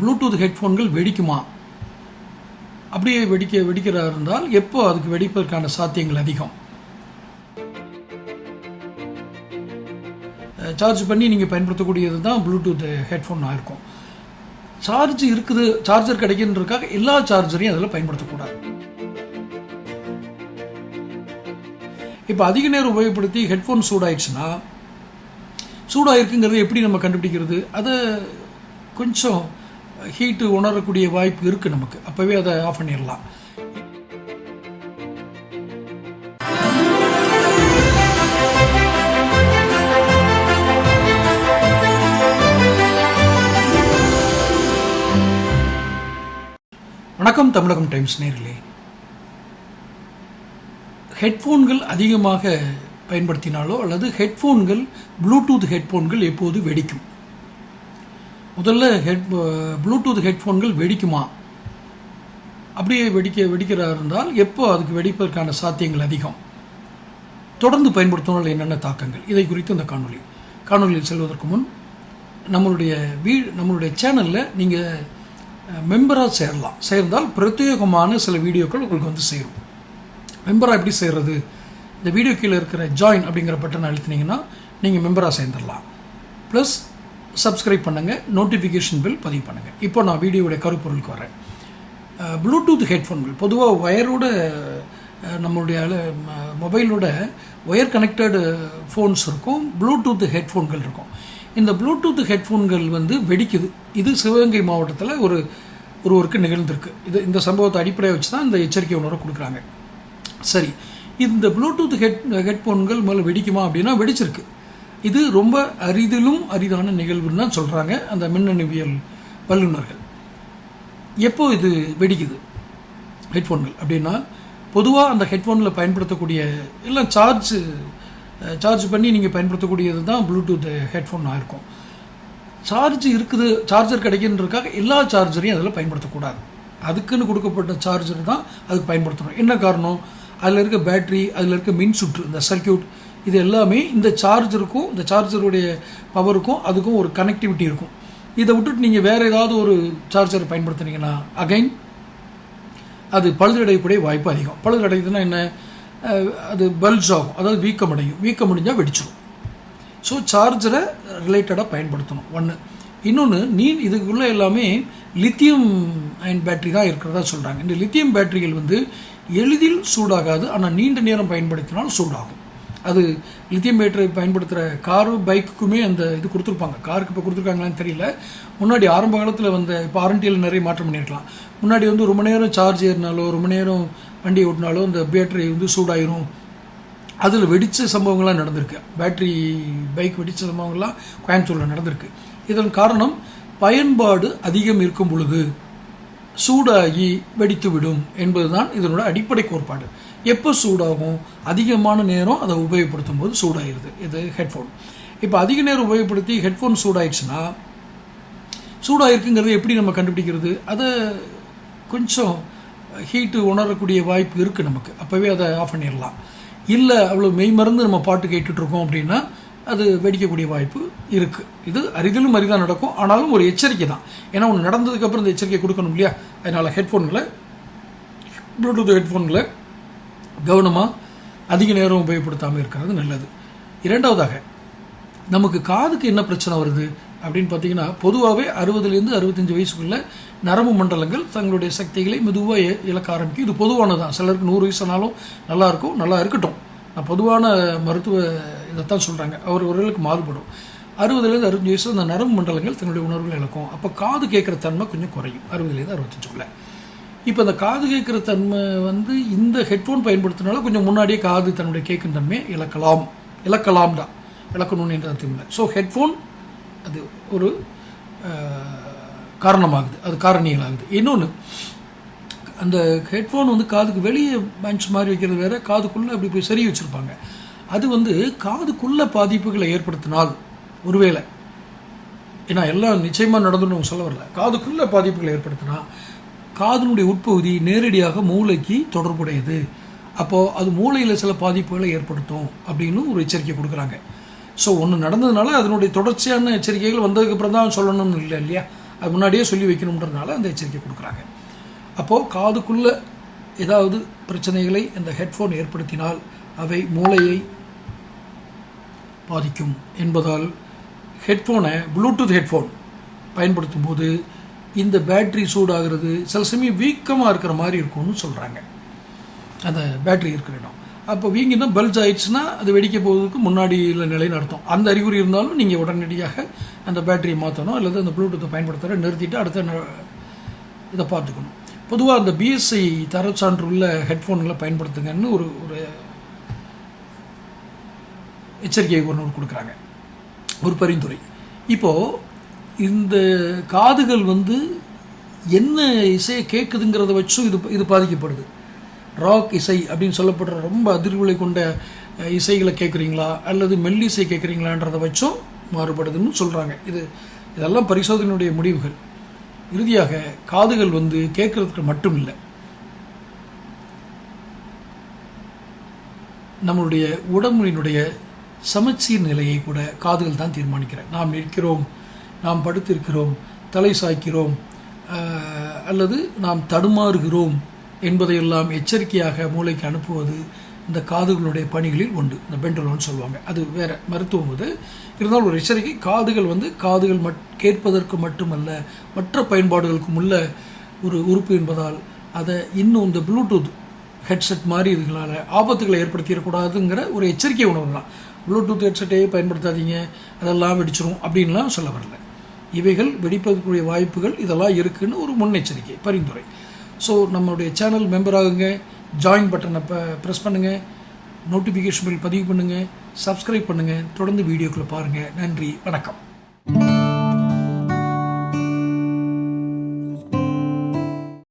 Bluetooth ஹெட்ஃபோன்கள் வெடிக்குமா? அப்படியே வெடிக்க வெடிக்கிறதா இருந்தால் எப்போ அதுக்கு வெடிப்பதற்கான சாத்தியங்கள் அதிகம்? சார்ஜ் பண்ணி நீங்கள் பயன்படுத்தக்கூடியது தான் ப்ளூடூத் ஹெட்ஃபோனாக இருக்கும். சார்ஜ் இருக்குது சார்ஜர் கிடைக்குன்றதுக்காக எல்லா சார்ஜரையும் அதில் பயன்படுத்தக்கூடாது. இப்போ அதிக நேரம் உபயோகப்படுத்தி ஹெட்ஃபோன் சூடாயிடுச்சுன்னா சூடாயிருக்குங்கிறது எப்படி நம்ம கண்டுபிடிக்கிறது? அதை கொஞ்சம் ஹீட்டு உணரக்கூடிய வாய்ப்பு இருக்குது நமக்கு. அப்போவே அதை ஆஃப் பண்ணிடலாம். வணக்கம் தமிழகம் டைம்ஸ் நேரிலே ஹெட்ஃபோன்கள் அதிகமாக பயன்படுத்தினாலோ அல்லது ஹெட்ஃபோன்கள் ப்ளூடூத் ஹெட்ஃபோன்கள் எப்போது வெடிக்கும்? முதல்ல ஹெட் ப்ளூடூத் ஹெட்ஃபோன்கள் வெடிக்குமா? அப்படியே வெடிக்க வெடிக்கிறதா இருந்தால் எப்போ அதுக்கு வெடிப்பதற்கான சாத்தியங்கள் அதிகம்? தொடர்ந்து பயன்படுத்தினால் என்னென்ன தாக்கங்கள்? இதை குறித்து இந்த காணொலி காணொலியில் செல்வதற்கு முன் நம்மளுடைய வீ நம்மளுடைய சேனலில் நீங்கள் மெம்பராக சேரலாம். சேர்ந்தால் பிரத்யேகமான சில வீடியோக்கள் உங்களுக்கு வந்து சேரும். மெம்பராக எப்படி சேர்றது? இந்த வீடியோ கீழே இருக்கிற ஜாயின் அப்படிங்கிற பட்டனை அழுத்தினீங்கன்னா நீங்கள் மெம்பராக சேர்ந்துடலாம். ப்ளஸ் சப்ஸ்கிரைப் பண்ணுங்கள் நோட்டிஃபிகேஷன் பில் பதிவு பண்ணுங்கள் இப்போ நான் வீடியோடைய கருப்பொருளுக்கு வரேன். ப்ளூடூத் ஹெட்ஃபோன்கள் பொதுவாக ஒயரோட நம்மளுடைய ம- மொபைலோட ஒயர் கனெக்டடு ஃபோன்ஸ் இருக்கும் ப்ளூடூத் ஹெட்ஃபோன்கள் இருக்கும். இந்த ப்ளூடூத் ஹெட்ஃபோன்கள் வந்து வெடிக்குது. இது சிவகங்கை மாவட்டத்தில் ஒரு ஒருவருக்கு நிகழ்ந்திருக்கு. இது இந்த சம்பவத்தை அடிப்படையாக வச்சு தான் இந்த எச்சரிக்கை உணர்வு கொடுக்குறாங்க. சரி இந்த ப்ளூடூத் ஹெட் ஹெட்ஃபோன்கள் முதல்ல வெடிக்குமா அப்படின்னா வெடிச்சிருக்கு. இது ரொம்ப அரிதிலும் அரிதான நிகழ்வுன்னு தான் சொல்கிறாங்க அந்த மின்னணுவியல் வல்லுநர்கள். எப்போ இது வெடிக்குது? ஹெட்ஃபோன்கள் அப்படின்னா பொதுவாக அந்த ஹெட்ஃபோனில் பயன்படுத்தக்கூடிய எல்லாம் சார்ஜ் சார்ஜ் பண்ணி நீங்கள் பயன்படுத்தக்கூடியது தான் ப்ளூடூத் ஹெட்ஃபோனாக இருக்கும் சார்ஜ் இருக்குது சார்ஜர் கிடைக்குன்றதுக்காக எல்லா சார்ஜரையும் அதில் பயன்படுத்தக்கூடாது. அதுக்குன்னு கொடுக்கப்பட்ட சார்ஜர் தான் அதுக்கு பயன்படுத்தணும். என்ன காரணம்? அதில் இருக்க பேட்டரி அதில் இருக்க மின் சுற்று இந்த சர்க்கியூட் இது எல்லாமே இந்த சார்ஜருக்கும் இந்த சார்ஜருடைய பவருக்கும் அதுக்கும் ஒரு கனெக்டிவிட்டி இருக்கும். இதை விட்டுட்டு நீங்கள் வேறு ஏதாவது ஒரு சார்ஜர் பயன்படுத்துனீங்கன்னா அகைன் அது பழுதடையக்கூடிய வாய்ப்பு அதிகம். பழுதடையுதுன்னா என்ன? அது பல்ஜ் ஆகும். அதாவது வீக்கம் அடையும் வீக்கம் அடைஞ்சால் வெடிச்சிடும் ஸோ சார்ஜரை ரிலேட்டடாக பயன்படுத்தணும். ஒன்று இன்னொன்று நீ இதுக்குள்ளே எல்லாமே லித்தியம் அயன் பேட்டரி தான் இருக்கிறதா சொல்கிறாங்க இந்த லித்தியம் பேட்டரிகள் வந்து எளிதில் சூடாகாது. ஆனால் நீண்ட நேரம் பயன்படுத்தினால் சூடாகும். அது லித்தியம் பேட்டரி பயன்படுத்துகிற காரு பைக்குக்குமே அந்த இது கொடுத்துருப்பாங்க. காருக்கு இப்போ கொடுத்துருக்காங்களான்னு தெரியல. முன்னாடி ஆரம்ப காலத்தில் வந்த இப்போ ஆரண்டியில் நிறைய மாற்றம் பண்ணியிருக்கலாம். முன்னாடி வந்து ரொம்ப நேரம் சார்ஜ் ஏறினாலோ ரொம்ப நேரம் வண்டி ஓட்டினாலோ இந்த பேட்டரி வந்து சூடாயிரும். அதில் வெடித்த சம்பவங்கள்லாம் நடந்திருக்கு. பேட்டரி பைக் வெடித்த சம்பவங்கள்லாம் கோயம்புத்தூரில் நடந்திருக்கு. இதன் காரணம் பயன்பாடு அதிகம் இருக்கும் பொழுது சூடாகி வெடித்து விடும் என்பதுதான் இதனோட அடிப்படை கோட்பாடு. எப்போ சூடாகும்? அதிகமான நேரம் அதை உபயோகப்படுத்தும் போது சூடாகிடுது இது ஹெட்ஃபோன் இப்போ அதிக நேரம் உபயோகப்படுத்தி ஹெட்ஃபோன் சூடாயிடுச்சுன்னா சூடாயிருக்குங்கிறது எப்படி நம்ம கண்டுபிடிக்கிறது? அதை கொஞ்சம் ஹீட்டு உணரக்கூடிய வாய்ப்பு இருக்குது நமக்கு. அப்போவே அதை ஆஃப் பண்ணிடலாம். இல்லை அவ்வளோ மெய் மருந்து நம்ம பாட்டு கேட்டுட்ருக்கோம் அப்படின்னா அது வெடிக்கக்கூடிய வாய்ப்பு இருக்குது இது அரிதிலும் அரிதாக நடக்கும். ஆனாலும் ஒரு எச்சரிக்கை தான். ஏன்னா ஒன்று நடந்ததுக்கப்புறம் இந்த எச்சரிக்கை கொடுக்கணும் இல்லையா? அதனால் ஹெட்ஃபோனில் ப்ளூடூத் ஹெட்ஃபோனில் கவனமாக அதிக நேரம் உபயோகப்படுத்தாமல் இருக்கிறது நல்லது. இரண்டாவதாக நமக்கு காதுக்கு என்ன பிரச்சனை வருது அப்படின்னு பார்த்தீங்கன்னா பொதுவாகவே அறுபதுலேருந்து அறுபத்தஞ்சு வயசுக்குள்ள நரம்பு மண்டலங்கள் தங்களுடைய சக்திகளை மெதுவாக இழக்க ஆரம்பிக்கும். இது பொதுவானதான் சிலருக்கு நூறு வயசுனாலும் நல்லாயிருக்கும் நல்லா இருக்கட்டும். நான் பொதுவான மருத்துவ இதைத்தான் சொல்கிறாங்க அவர் ஒருவர்களுக்கு மாறுபடும். அறுபதுலேருந்து அறுபத்தஞ்சு வயசு அந்த நரம்பு மண்டலங்கள் தங்களுடைய உணர்வுகளை இழக்கும். அப்போ காது கேட்குற தன்மை கொஞ்சம் குறையும். அறுபதுலேருந்து அறுபத்தஞ்சுக்குள்ளே. இப்போ இந்த காது கேட்குற தன்மை வந்து இந்த ஹெட்ஃபோன் பயன்படுத்தினால கொஞ்சம் முன்னாடியே காது தன்னுடைய கேட்கும் தன்மையை இழக்கலாம். இழக்கலாம் தான். இழக்கணும்னு என்ற அர்த்தம் இல்லை. ஸோ ஹெட்ஃபோன் அது ஒரு காரணமாகுது. அது காரணிகளாகுது. இன்னொன்று அந்த ஹெட்ஃபோன் வந்து காதுக்கு வெளியே பெஞ்ச் மாதிரி வைக்கிறது வேறு காதுக்குள்ளே அப்படி போய் சரி வச்சுருப்பாங்க. அது வந்து காதுக்குள்ளே பாதிப்புகளை ஏற்படுத்தினால் ஒருவேளை ஏன்னா எல்லாம் நிச்சயமாக நடந்துன்னு சொல்ல வரல. காதுக்குள்ளே பாதிப்புகளை ஏற்படுத்தினா காதினுடைய உட்பகுதி நேரடியாக மூளைக்கு தொடர்புடையது. அப்போது அது மூளையில் சில பாதிப்புகளை ஏற்படுத்தும் அப்படின்னு ஒரு எச்சரிக்கை கொடுக்குறாங்க. ஸோ ஒன்று நடந்ததுனால அதனுடைய தொடர்ச்சியான எச்சரிக்கைகள் வந்ததுக்கப்புறம் தான் சொல்லணும்னு இல்லை இல்லையா? அது முன்னாடியே சொல்லி வைக்கணுன்றதுனால அந்த எச்சரிக்கை கொடுக்குறாங்க. அப்போது காதுக்குள்ளே ஏதாவது பிரச்சனைகளை இந்த ஹெட்ஃபோன் ஏற்படுத்தினால் அவை மூளையை பாதிக்கும் என்பதால் ஹெட்ஃபோனை ப்ளூடூத் ஹெட்ஃபோன் பயன்படுத்தும் போது இந்த பேட்ரி சூடாகிறது சில சமயம் வீக்கமாக இருக்கிற மாதிரி இருக்கும்னு சொல்கிறாங்க அந்த பேட்ரி இருக்கிற இடம் அப்போ வீங்கினா பல்ஜ் ஆயிடுச்சுன்னா அது வெடிக்க போவதுக்கு முன்னாடி நிலை நடத்தும் அர்த்தம் அந்த அறிகுறி இருந்தாலும் நீங்கள் உடனடியாக அந்த பேட்டரியை மாற்றணும் அல்லது அந்த ப்ளூடூத்தை பயன்படுத்துகிற நிறுத்திட்டு அடுத்த ந- இதை பார்த்துக்கணும். பொதுவாக அந்த பிஎஸ்ஐ தரச்சான்று உள்ள ஹெட்ஃபோன்களை பயன்படுத்துங்கன்னு ஒரு ஒரு எச்சரிக்கை ஒன்று கொடுக்குறாங்க. ஒரு பரிந்துரை. இப்போது இந்த காதுகள் வந்து என்ன இசையை கேட்குதுங்கிறத வச்சும் இது இது பாதிக்கப்படுது. ராக் இசை அப்படின்னு சொல்லப்படுற ரொம்ப அதிர்வுகளை கொண்ட இசைகளை கேட்குறீங்களா அல்லது மெல்லிசை கேட்குறீங்களான்றதை வச்சும் மாறுபடுதுன்னு சொல்கிறாங்க இது இதெல்லாம் பரிசோதனையுடைய முடிவுகள். இறுதியாக காதுகள் வந்து கேட்குறதுக்கு மட்டும் இல்லை நம்மளுடைய உடம்பினுடைய சமச்சீர் நிலையை கூட காதுகள் தான் தீர்மானிக்கிறேன் நாம் நிற்கிறோம் நாம் படுத்திருக்கிறோம் தலை சாய்க்கிறோம் அல்லது நாம் தடுமாறுகிறோம் என்பதையெல்லாம் எச்சரிக்கையாக மூளைக்கு அனுப்புவது இந்த காதுகளுடைய பணிகளில் உண்டு. இந்த பெண்டலோன்னு சொல்லுவாங்க. அது வேற மருத்துவம் அது. இருந்தாலும் ஒரு எச்சரிக்கை காதுகள் வந்து காதுகள் மட் கேட்பதற்கு மட்டுமல்ல மற்ற பயன்பாடுகளுக்கும் உள்ள ஒரு உறுப்பு என்பதால் அதை இன்னும் இந்த ப்ளூடூத் ஹெட்செட் மாதிரி இதுகளால் ஆபத்துகளை ஏற்படுத்திடக்கூடாதுங்கிற ஒரு எச்சரிக்கை உணர்வு தான் ப்ளூடூத் ஹெட்செட்டே பயன்படுத்தாதீங்க அதெல்லாம் வெடிச்சிரும் அப்படின்லாம் சொல்ல வரல. இவைகள் வெடிப்பதற்குரிய வாய்ப்புகள் இதெல்லாம் இருக்குதுன்னு ஒரு முன்னெச்சரிக்கை பரிந்துரை. ஸோ நம்மளுடைய சேனல் மெம்பர் ஆகுங்க ஜாயின் பட்டனை ப ப்ரெஸ் பண்ணுங்கள் நோட்டிஃபிகேஷன் பில் பதிவு பண்ணுங்கள் சப்ஸ்கிரைப் பண்ணுங்கள் தொடர்ந்து வீடியோக்களை பாருங்கள் நன்றி வணக்கம்.